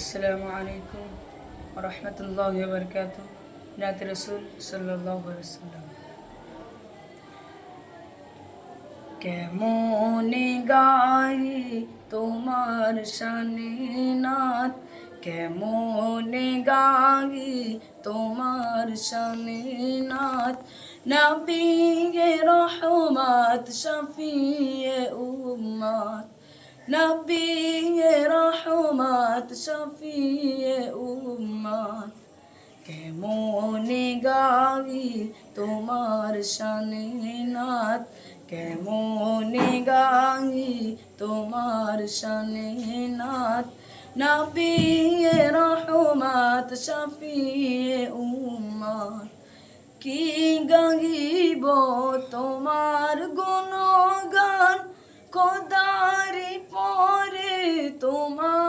আসসালামু আলাইকুম রহমতুল্লাহ বরকাত নাত রসুল সাল্লাহ সাল্লাম কেমনে গাই তোমার শানে নাথ কেমনে গাই তোমার শানে নাথ নবিয়ে রহমত শফিয়ে উম্মত নবিয়ে রহমত শফিয়ে উম্মত কেমনে গাই তোমার শানে নাথ কেমনে গাই তোমার শানে নাথ নবিয়ে রহমত শফিয়ে উম্মত কি গাইব তোমার গুণগান? কদারি পরে তোমার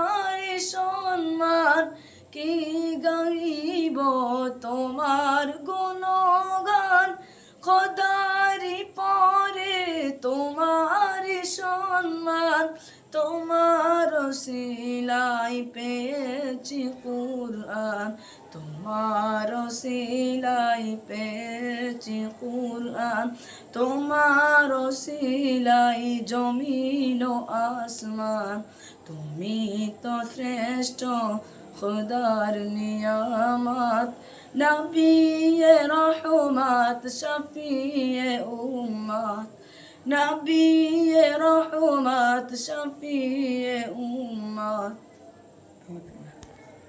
তোমার গুণগান, খোদারি পরে তোমার সম্মান, তোমার সিলাই পেয়েছি কুরআন, তোমার সিলাই পেয়েছি কুরআন, তোমার সিলাই জমিন ও আসমান, তুমি তো শ্রেষ্ঠ খুদার নিয়ামত নবিয়ে রহমত শফিয়ে উম্মত। নবিয়ে রহমত শফিয়ে উম্মত।